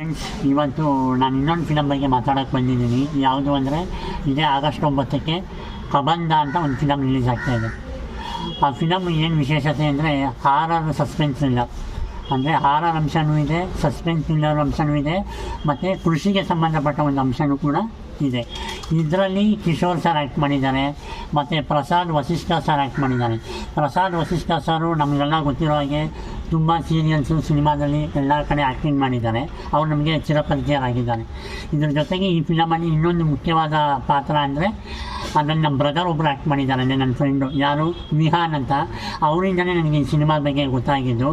Friends ಇವತ್ತು ನಾನು ಇನ್ನೊಂದು ಫಿಲಮ್ ಬಗ್ಗೆ ಮಾತಾಡೋಕ್ಕೆ ಬಂದಿದ್ದೀನಿ. ಯಾವುದು ಅಂದರೆ ಇದೇ ಆಗಸ್ಟ್ ಒಂಬತ್ತಕ್ಕೆ ಕಬಂಧ ಅಂತ ಒಂದು ಫಿಲಮ್ ರಿಲೀಸ್ ಆಗ್ತಾ ಇದೆ. ಆ ಫಿಲಮ್ ಏನು ವಿಶೇಷತೆ ಅಂದರೆ ಹಾರರ್ ಸಸ್ಪೆನ್ಸ್ ಇಲ್ಲ ಅಂದರೆ ಹಾರರ್ ಅಂಶನೂ ಇದೆ ಸಸ್ಪೆನ್ಸ್ ಥ್ರಿಲ್ಲರ್ ಅಂಶನೂ ಇದೆ, ಮತ್ತು ಕೃಷಿಗೆ ಸಂಬಂಧಪಟ್ಟ ಒಂದು ಅಂಶನೂ ಕೂಡ ಇದೆ. ಇದರಲ್ಲಿ ಕಿಶೋರ್ ಸರ್ ಆ್ಯಕ್ಟ್ ಮಾಡಿದ್ದಾರೆ, ಮತ್ತು ಪ್ರಸಾದ್ ವಸಿಷ್ಠ ಸರ್ ಆ್ಯಕ್ಟ್ ಮಾಡಿದ್ದಾರೆ. ಪ್ರಸಾದ್ ವಸಿಷ್ಠ ಸರು ನಮಗೆಲ್ಲ ಗೊತ್ತಿರೋ ಹಾಗೆ ತುಂಬ ಸೀರಿಯಲ್ಸು ಸಿನಿಮಾದಲ್ಲಿ ಎಲ್ಲ ಕಡೆ ಆ್ಯಕ್ಟಿಂಗ್ ಮಾಡಿದ್ದಾರೆ ಅವರು ನಮಗೆ ಚಿರಪರಿಚಯರಾಗಿದ್ದಾರೆ ಇದ್ರ ಜೊತೆಗೆ ಈ ಫಿಲಮಲ್ಲಿ ಇನ್ನೊಂದು ಮುಖ್ಯವಾದ ಪಾತ್ರ ಅಂದರೆ, ಅದನ್ನು ನಮ್ಮ ಬ್ರದರ್ ಒಬ್ಬರು ಆ್ಯಕ್ಟ್ ಮಾಡಿದ್ದಾರೆ, ಅಂದರೆ ನನ್ನ ಫ್ರೆಂಡು ಯಾರು? ವಿಹಾನ್ ಅಂತ. ಅವರಿಂದಲೇ ನನಗೆ ಈ ಸಿನಿಮಾ ಬಗ್ಗೆ ಗೊತ್ತಾಗಿದ್ದು.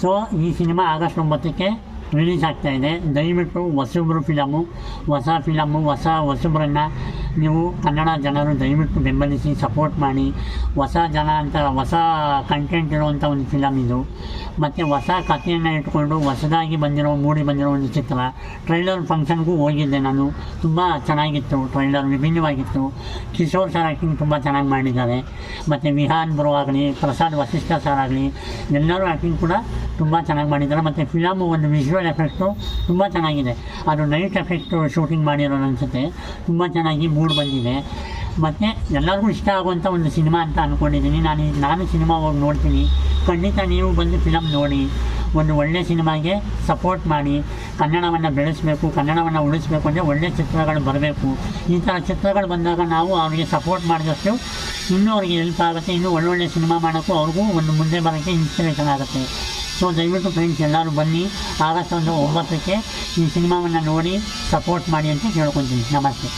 ಸೊ ಈ ಸಿನಿಮಾ ಆಗಸ್ಟ್ ಒಂಬತ್ತಕ್ಕೆ ರಿಲೀಸ್ ಆಗ್ತಾ ಇದೆ ದಯವಿಟ್ಟು ಹೊಸಬ್ರು ಫಿಲಮು ಹೊಸ ಫಿಲಮು ಹೊಸ ಹೊಸಬ್ರನ್ನು ನೀವು ಕನ್ನಡ ಜನರು ದಯವಿಟ್ಟು ಬೆಂಬಲಿಸಿ, ಸಪೋರ್ಟ್ ಮಾಡಿ. ಹೊಸ ಜನ ಅಂತ ಹೊಸ ಕಂಟೆಂಟ್ ಇರುವಂಥ ಒಂದು ಫಿಲಮ್ ಇದು. ಮತ್ತು ಹೊಸ ಕಥೆಯನ್ನು ಇಟ್ಕೊಂಡು ಹೊಸದಾಗಿ ಬಂದಿರೋ, ಮೂಡಿ ಬಂದಿರೋ ಒಂದು ಚಿತ್ರ. ಟ್ರೈಲರ್ ಫಂಕ್ಷನ್ಗೂ ಹೋಗಿದ್ದೆ ನಾನು. ತುಂಬ ಚೆನ್ನಾಗಿತ್ತು ಟ್ರೈಲರ್, ವಿಭಿನ್ನವಾಗಿತ್ತು. ಕಿಶೋರ್ ಸರ್ ಆ್ಯಕ್ಟಿಂಗ್ ತುಂಬ ಚೆನ್ನಾಗಿ ಮಾಡಿದ್ದಾರೆ. ಮತ್ತು ವಿಹಾನ್ ಬ್ರೋ ಆಗಲಿ ಪ್ರಸಾದ್ ವಸಿಷ್ಠ ಸರ್ ಆಗಲಿ, ಎಲ್ಲರೂ ಆ್ಯಕ್ಟಿಂಗ್ ಕೂಡ ತುಂಬ ಚೆನ್ನಾಗಿ ಮಾಡಿದ್ದಾರೆ. ಮತ್ತು ಫಿಲಮು ಒಂದು ವಿಜುವಲ್ ಎಫೆಕ್ಟು ತುಂಬ ಚೆನ್ನಾಗಿದೆ. ಅದು ನೈಟ್ ಎಫೆಕ್ಟು ಶೂಟಿಂಗ್ ಮಾಡಿರೋದು ಅನಿಸುತ್ತೆ. ತುಂಬ ಚೆನ್ನಾಗಿ ಮೂಡ್ ಬಂದಿದೆ. ಮತ್ತು ಎಲ್ಲರಿಗೂ ಇಷ್ಟ ಆಗುವಂಥ ಒಂದು ಸಿನಿಮಾ ಅಂತ ಅಂದ್ಕೊಂಡಿದ್ದೀನಿ ನಾನು ನಾನು ಸಿನಿಮಾ ಹೋಗಿ ನೋಡ್ತೀನಿ. ಖಂಡಿತ ನೀವು ಬಂದು ಫಿಲಮ್ ನೋಡಿ. ಒಂದು ಒಳ್ಳೆಯ ಸಿನಿಮಾಗೆ ಸಪೋರ್ಟ್ ಮಾಡಿ. ಕನ್ನಡವನ್ನು ಬೆಳೆಸಬೇಕು, ಕನ್ನಡವನ್ನು ಉಳಿಸಬೇಕು ಅಂದರೆ ಒಳ್ಳೆಯ ಚಿತ್ರಗಳು ಬರಬೇಕು. ಈ ಥರ ಚಿತ್ರಗಳು ಬಂದಾಗ ನಾವು ಅವರಿಗೆ ಸಪೋರ್ಟ್ ಮಾಡಿದಷ್ಟು ಇನ್ನೂ ಅವ್ರಿಗೆ ಹೆಲ್ಪ್ ಆಗುತ್ತೆ. ಇನ್ನೂ ಒಳ್ಳೊಳ್ಳೆ ಸಿನಿಮಾ ಮಾಡೋಕ್ಕೂ ಅವ್ರಿಗೂ ಒಂದು ಮುಂದೆ ಬರೋಕ್ಕೆ ಇನ್ಸ್ಪಿರೇಷನ್ ಆಗುತ್ತೆ. ಸೊ ದಯವಿಟ್ಟು ಫ್ರೆಂಡ್ಸ್ ಎಲ್ಲರೂ ಬನ್ನಿ. ಆಗಸ್ಟ್ ಒಂದು ಒಂಬತ್ತಕ್ಕೆ ಈ ಸಿನಿಮಾವನ್ನು ನೋಡಿ ಸಪೋರ್ಟ್ ಮಾಡಿ ಅಂತ ಹೇಳ್ಕೊತೀನಿ ನಮಸ್ತೆ.